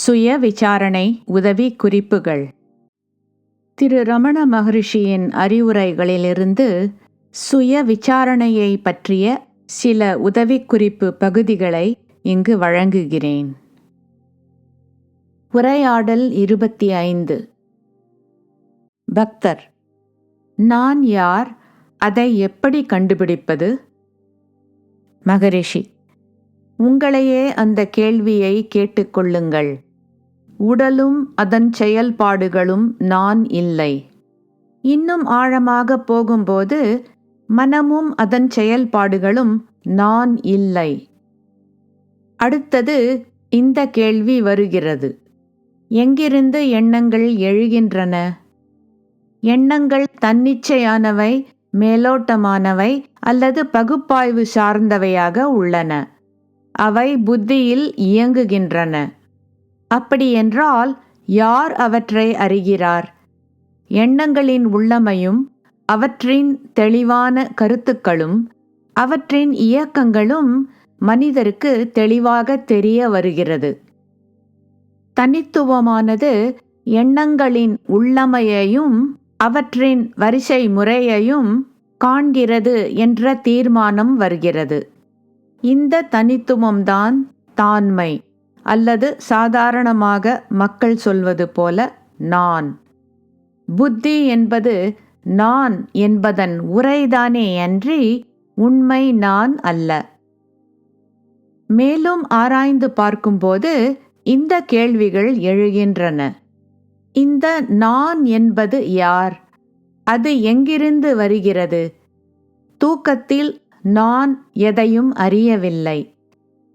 சுய விசாரணை உதவி குறிப்புகள் திரு ரமண மகரிஷியின் அறிவுரைகளிலிருந்து சுய விசாரணையை பற்றிய சில உதவிக்குறிப்பு பகுதிகளை இங்கு வழங்குகிறேன். உரையாடல் இருபத்தி ஐந்து. பக்தர் நான் யார் அதை எப்படி கண்டுபிடிப்பது? மகரிஷி உங்களையே அந்த கேள்வியை கேட்டுக்கொள்ளுங்கள் உடலும் அதன் செயல்பாடுகளும் நான் இல்லை. இன்னும் ஆழமாக போகும்போது மனமும் அதன் செயல்பாடுகளும் நான் இல்லை. அடுத்தது இந்த கேள்வி வருகிறது. எங்கிருந்து எண்ணங்கள் எழுகின்றன? எண்ணங்கள் தன்னிச்சையானவை மேலோட்டமானவை அல்லது பகுப்பாய்வு சார்ந்தவையாக உள்ளன. அவை புத்தியில் இயங்குகின்றன. அப்படியென்றால் யார் அவற்றை அறிகிறார்? எண்ணங்களின் உள்ளமையும் அவற்றின் தெளிவான கருத்துக்களும் அவற்றின் இயக்கங்களும் மனிதருக்கு தெளிவாக தெரிய வருகிறது. தனித்துவமானது எண்ணங்களின் உள்ளமையையும் அவற்றின் வரிசை முறையையும் காண்கிறது என்ற தீர்மானம் வருகிறது. இந்த தனித்துவம்தான் தான்மை அல்லது சாதாரணமாக மக்கள் சொல்வது போல நான். புத்தி என்பது நான் என்பதன் உரைதானே அன்றி உண்மை நான் அல்ல. மேலும் ஆராய்ந்து பார்க்கும்போது இந்த கேள்விகள் எழுகின்றன. இந்த நான் என்பது யார்? அது எங்கிருந்து வருகிறது? தூக்கத்தில் நான் எதையும் அறியவில்லை.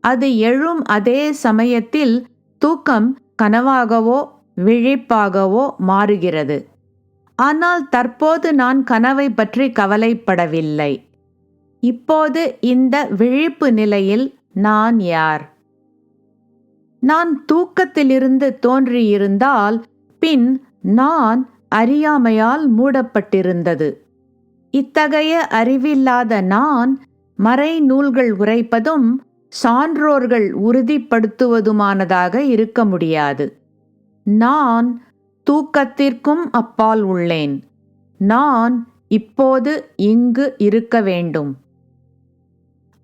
அது எழும் அதே சமயத்தில் தூக்கம் கனவாகவோ விழிப்பாகவோ மாறுகிறது. ஆனால் தற்போது நான் கனவை பற்றி கவலைப்படவில்லை. இப்போது இந்த விழிப்பு நிலையில் நான் யார்? நான் தூக்கத்திலிருந்து தோன்றியிருந்தால் பின் நான் அறியாமையால் மூடப்பட்டிருந்தது. இத்தகைய அறிவில்லாத நான் மறை நூல்கள் உரைப்பதும் சான்றோர்கள் உறுதிப்படுத்துவதுமானதாக இருக்க முடியாது. நான் தூக்கத்திற்கும் அப்பால் உள்ளேன். நான் இப்போது இங்கு இருக்க வேண்டும்.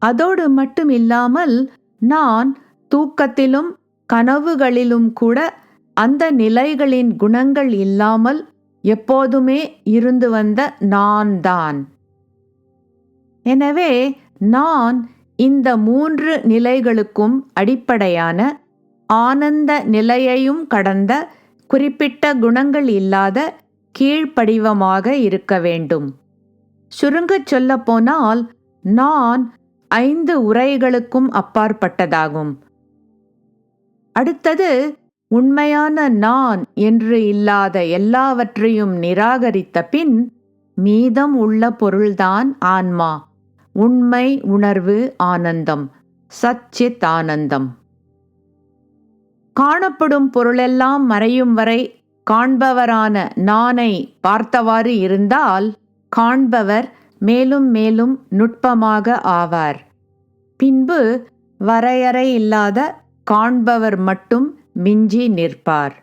அதோடு மட்டும் இல்லாமல் நான் தூக்கத்திலும் கனவுகளிலும் கூட அந்த நிலைகளின் குணங்கள் இல்லாமல் எப்போதுமே இருந்து வந்த நான் தான் எனவே நான் இந்த மூன்று நிலைகளுக்கும் அடிப்படையான ஆனந்த நிலையையும் கடந்த குறிப்பிட்ட குணங்கள் இல்லாத கீழ்ப்படிவமாக இருக்க வேண்டும். சுருங்கச் சொல்லப்போனால் நான் ஐந்து உரைகளுக்கும் அப்பாற்பட்டதாகும். அடுத்தது உண்மையான நான் என்று இல்லாத எல்லாவற்றையும் நிராகரித்த பின் மீதம் உள்ள பொருள்தான் ஆன்மா. உண்மை உணர்வு ஆனந்தம் சச்சித் ஆனந்தம் காணப்படும் பொருளெல்லாம் மறையும் வரை காண்பவரான நானை பார்த்தவாறு இருந்தால் காண்பவர் மேலும் மேலும் நுட்பமாக ஆவார். பின்பு வரையறை இல்லாத காண்பவர் மட்டும் மிஞ்சி நிற்பார்.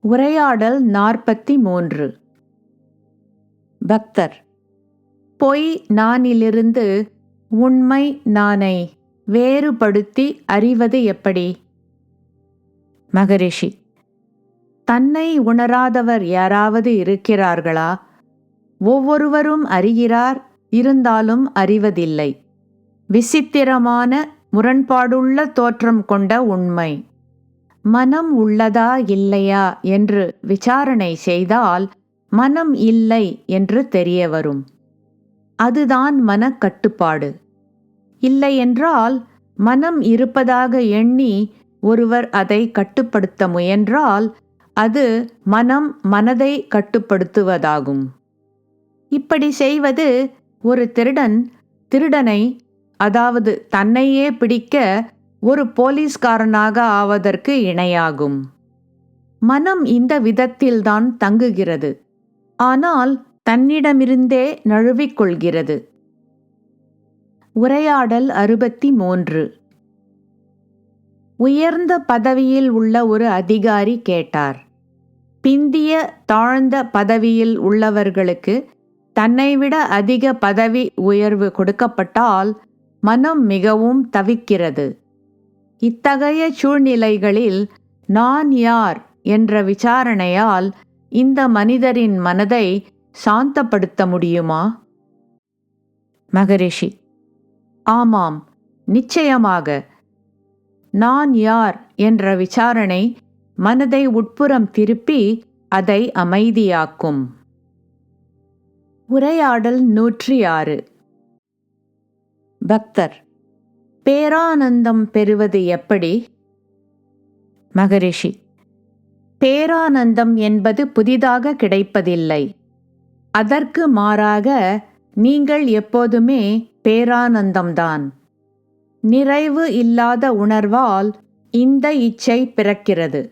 உரையாடல் நாற்பத்தி மூன்று. பக்தர் பொய் நானிலிருந்து உண்மை நானை வேறுபடுத்தி அறிவது எப்படி? மகரிஷி தன்னை உணராதவர் யாராவது இருக்கிறார்களா? ஒவ்வொருவரும் அறிகிறார் இருந்தாலும் அறிவதில்லை. விசித்திரமான முரண்பாடுள்ள தோற்றம் கொண்ட உண்மை. மனம் உள்ளதா இல்லையா என்று விசாரணை செய்தால் மனம் இல்லை என்று தெரிய வரும் அதுதான் மனக்கட்டுப்பாடு. இல்லையென்றால் மனம் இருப்பதாக எண்ணி ஒருவர் அதை கட்டுப்படுத்த முயன்றால் அது மனம் மனதை கட்டுப்படுத்துவதாகும். இப்படி செய்வது ஒரு திருடன் திருடனை அதாவது தன்னையே பிடிக்க ஒரு போலீஸ்காரனாக ஆவதற்கு இணையாகும். மனம் இந்த விதத்தில்தான் தங்குகிறது. ஆனால் தன்னிடமிருந்தே நழுவிக் கொள்கிறது உரையாடல் அறுபத்தி மூன்று உயர்ந்த பதவியில் உள்ள ஒரு அதிகாரி கேட்டார். பிந்திய தாழ்ந்த பதவியில் உள்ளவர்களுக்கு தன்னைவிட அதிக பதவி உயர்வு கொடுக்கப்பட்டால் மனம் மிகவும் தவிக்கிறது. இத்தகைய சூழ்நிலைகளில் நான் யார் என்ற விசாரணையால் இந்த மனிதரின் மனதை சாந்தப்படுத்த முடியுமா மகரிஷி ஆமாம் நிச்சயமாக. நான் யார் என்ற விசாரணை மனதை உட்புறம் திருப்பி அதை அமைதியாக்கும். உரையாடல் நூற்றி ஆறு. பக்தர் பேரானந்தம் பெறுவது எப்படி? மகரிஷி பேரானந்தம் என்பது புதிதாக கிடைப்பதில்லை. அதற்கு மாறாக நீங்கள் எப்போதுமே பேரானந்தம்தான். நிறைவு இல்லாத உணர்வால் இந்த இச்சை பிறக்கிறது.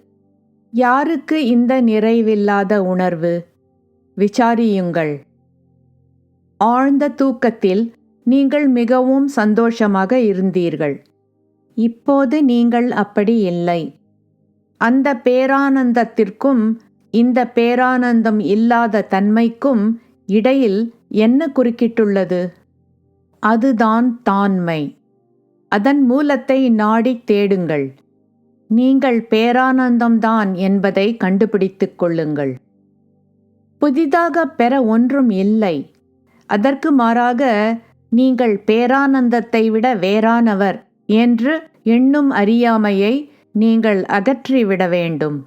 யாருக்கு இந்த நிறைவில்லாத உணர்வு? விசாரியுங்கள். ஆழ்ந்த தூக்கத்தில் நீங்கள் மிகவும் சந்தோஷமாக இருந்தீர்கள். இப்போது நீங்கள் அப்படி இல்லை. அந்த பேரானந்தத்திற்கும் இந்த பேரானந்தம் இல்லாத தன்மைக்கும் இடையில் என்ன குறுக்கிட்டுள்ளது? அதுதான் தான்மை அதன் மூலத்தை நாடித் தேடுங்கள். நீங்கள் பேரானந்தம்தான் என்பதை கண்டுபிடித்துக் கொள்ளுங்கள். புதிதாக பெற ஒன்றும் இல்லை. அதற்கு மாறாக நீங்கள் பேரானந்தத்தை விட வேறானவர் என்று எண்ணும் அறியாமையை நீங்கள் அகற்றிவிட வேண்டும்.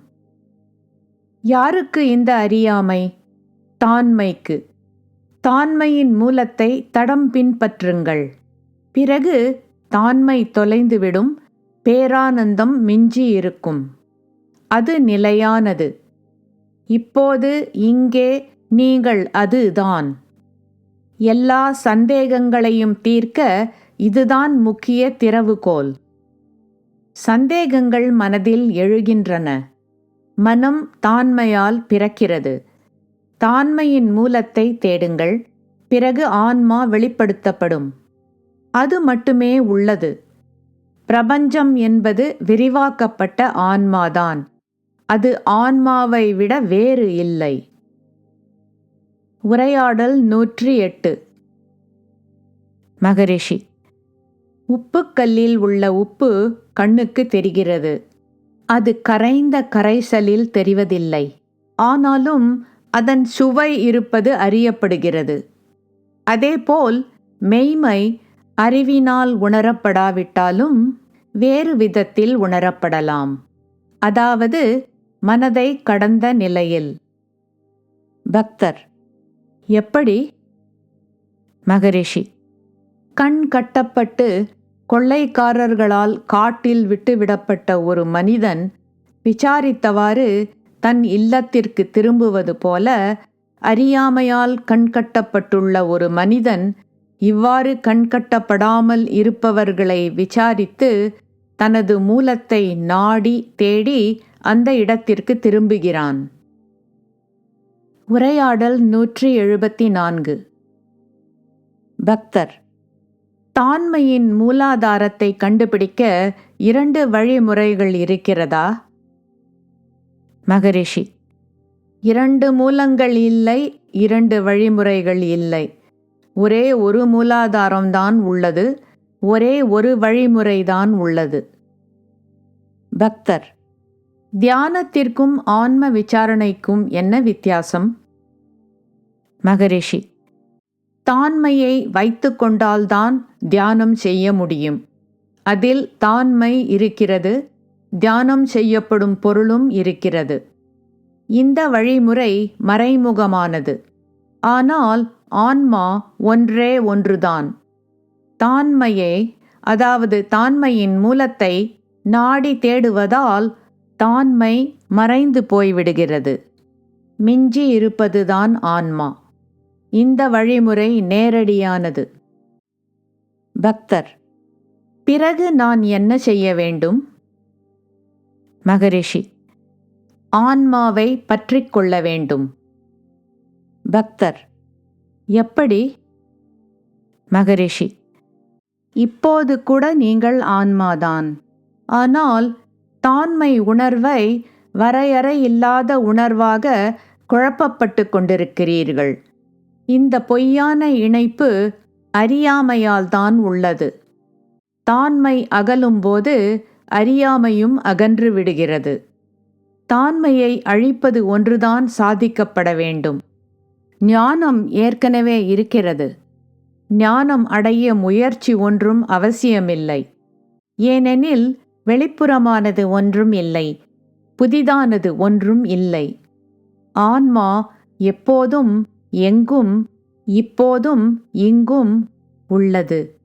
யாருக்கு இந்த அறியாமை? தான்மைக்கு தான்மையின் மூலத்தை தடம் பின்பற்றுங்கள். பிறகு தான்மை தொலைந்துவிடும் பேரானந்தம் மிஞ்சி இருக்கும் அது நிலையானது. இப்போது இங்கே நீங்கள் அதுதான். எல்லா சந்தேகங்களையும் தீர்க்க இதுதான் முக்கிய திறவுகோல். சந்தேகங்கள் மனதில் எழுகின்றன. மனம் தாண்மையால் பிறக்கிறது. தாண்மையின் மூலத்தை தேடுங்கள் பிறகு ஆன்மா வெளிப்படுத்தப்படும். அது மட்டுமே உள்ளது. பிரபஞ்சம் என்பது விரிவாக்கப்பட்ட ஆன்மாதான். அது ஆன்மாவை விட வேறு இல்லை. உரையாடல் நூற்றி எட்டு. மகரிஷி உப்புக்கல்லில் உள்ள உப்பு கண்ணுக்கு தெரிகிறது. அது கரைந்த கரைசலில் தெரிவதில்லை. ஆனாலும் அதன் சுவை இருப்பது அறியப்படுகிறது. அதேபோல் மெய்மை அறிவினால் உணரப்படாவிட்டாலும் வேறு விதத்தில் உணரப்படலாம். அதாவது மனதை கடந்த நிலையில். பக்தர். எப்படி? மகரிஷி. கண் கட்டப்பட்டு கொள்ளைக்காரர்களால் காட்டில் விட்டுவிடப்பட்ட ஒரு மனிதன் விசாரித்தவாறு தன் இல்லத்திற்கு திரும்புவது போல அறியாமையால் கண்கட்டப்பட்டுள்ள ஒரு மனிதன் இவ்வாறு கண்கட்டப்படாமல் இருப்பவர்களை விசாரித்து தனது மூலத்தை நாடி தேடி அந்த இடத்திற்கு திரும்புகிறான். உரையாடல் நூற்றி எழுபத்தி நான்கு. பக்தர் தாண்மையின் மூலாதாரத்தை கண்டுபிடிக்க இரண்டு வழிமுறைகள் இருக்கிறதா? மகரிஷி இரண்டு மூலங்கள் இல்லை இரண்டு வழிமுறைகள் இல்லை. ஒரே ஒரு மூலாதாரம்தான் உள்ளது ஒரே ஒரு வழிமுறைதான் உள்ளது. பக்தர் தியானத்திற்கும் ஆன்ம விசாரணைக்கும் என்ன வித்தியாசம்? மகரிஷி தாண்மையை வைத்து கொண்டால்தான் தியானம் செய்ய முடியும். அதில் தான்மை இருக்கிறது தியானம் செய்யப்படும் பொருளும் இருக்கிறது. இந்த வழிமுறை மறைமுகமானது. ஆனால் ஆன்மா ஒன்றே ஒன்றுதான். தான்மையே அதாவது தான்மையின் மூலத்தை நாடி தேடுவதால் தான்மை மறைந்து போய்விடுகிறது. மிஞ்சி இருப்பதுதான் ஆன்மா. இந்த வழிமுறை நேரடியானது. பக்தர். பிறகு நான் என்ன செய்ய வேண்டும்? மகரிஷி ஆன்மாவை பற்றி கொள்ள வேண்டும். பக்தர் எப்படி? மகரிஷி இப்போது கூட நீங்கள் ஆன்மாதான். ஆனால் தான்மை உணர்வை வரையறை இல்லாத உணர்வாக குழப்பப்பட்டு கொண்டிருக்கிறீர்கள். இந்த பொய்யான இணைப்பு அறியாமையால் தான் உள்ளது. தான்மை அகலும்போது அறியாமையும் அகன்று விடுகிறது. தான்மையை அழிப்பது ஒன்றுதான் சாதிக்கப்பட வேண்டும். ஞானம் ஏற்கனவே இருக்கிறது. ஞானம் அடைய முயற்சி ஒன்றும் அவசியமில்லை. ஏனெனில் வெளிப்புறமானது ஒன்றும் இல்லை. புதிதானது ஒன்றும் இல்லை. ஆன்மா எப்போதும் எங்கும் இப்போதும் இங்கும் உள்ளது.